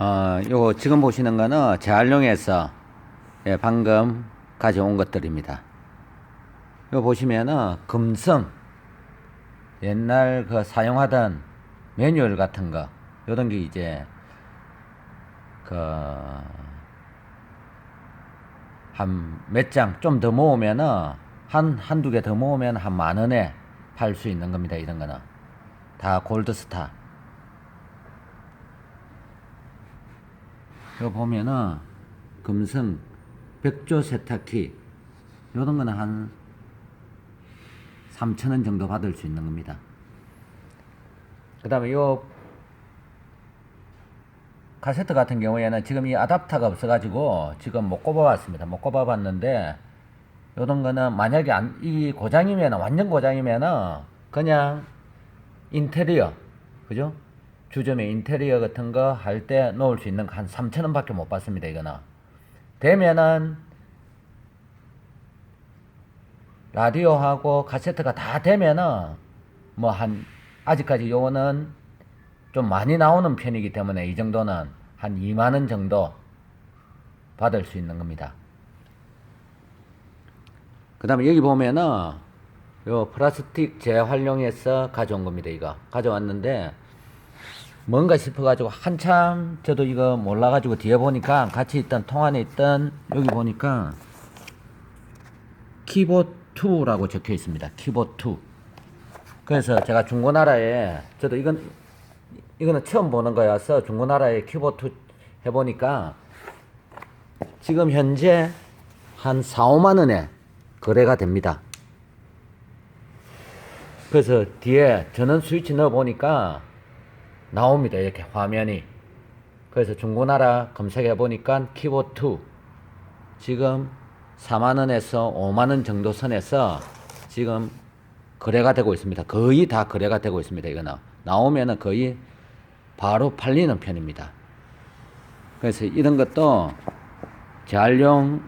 어, 요 지금 보시는 거는 재활용해서 예, 방금 가져온 것들입니다. 요 보시면은 금성 옛날 그 사용하던 매뉴얼 같은 거 요런 게 이제 그 한 몇 장 좀 더 모으면은 한 한두 개 더 모으면 한 만 원에 팔 수 있는 겁니다. 이런 거는 다 골드스타. 이거 보면은 금성 백조 세탁기 요런 거는 한 3,000원 정도 받을 수 있는 겁니다. 그 다음에 요 카세트 같은 경우에는 지금 이 아답터가 없어가지고 지금 못 꼽아봤습니다. 못 꼽아봤는데 요런 거는 만약에 안, 이 고장이면 완전 고장이면은 그냥 인테리어 그죠? 주점에 인테리어 같은 거 할때 놓을 수 있는 거한 3,000원 밖에 못 받습니다. 이거는 되면은 라디오하고 카세트가 다 되면은 뭐 한 아직까지 요거는 좀 많이 나오는 편이기 때문에 이 정도는 한 2만 원 정도 받을 수 있는 겁니다. 그 다음에 여기 보면은 요 플라스틱 재활용해서 가져온 겁니다. 이거 가져왔는데 뭔가 싶어가지고 한참 저도 이거 몰라가지고 뒤에 보니까 같이 있던 통 안에 있던 여기 보니까 키보드 2라고 적혀 있습니다. 키보드 2. 그래서 제가 중고나라에 저도 이건 이거는 처음 보는 거여서 중고나라에 키보드 해보니까 지금 현재 한 4, 5만 원에 거래가 됩니다. 그래서 뒤에 전원 스위치 넣어 보니까 나옵니다. 이렇게 화면이. 그래서 중고나라 검색해 보니까 키보드 2 지금 4만 원에서 5만 원 정도 선에서 지금 거래가 되고 있습니다. 거의 다 거래가 되고 있습니다. 이거는 나오면은 거의 바로 팔리는 편입니다. 그래서 이런 것도 재활용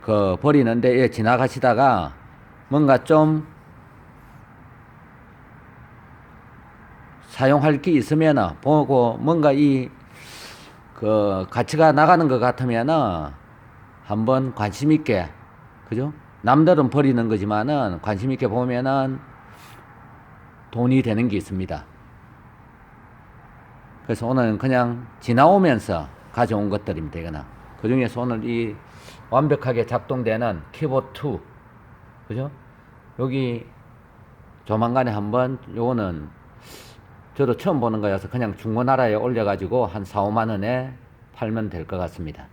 그 버리는데 예, 지나가시다가 뭔가 좀 사용할 게 있으면은 보고 뭔가 이 그 가치가 나가는 것 같으면은 한번 관심 있게 그죠? 남들은 버리는 거지만은 관심 있게 보면은 돈이 되는 게 있습니다. 그래서 오늘은 그냥 지나오면서 가져온 것들입니다. 이거는 그 중에서 오늘 이 완벽하게 작동되는 키보드 2 그죠? 여기 조만간에 한번 요거는 저도 처음 보는 거여서 그냥 중고나라에 올려가지고 한 4, 5만 원에 팔면 될 것 같습니다.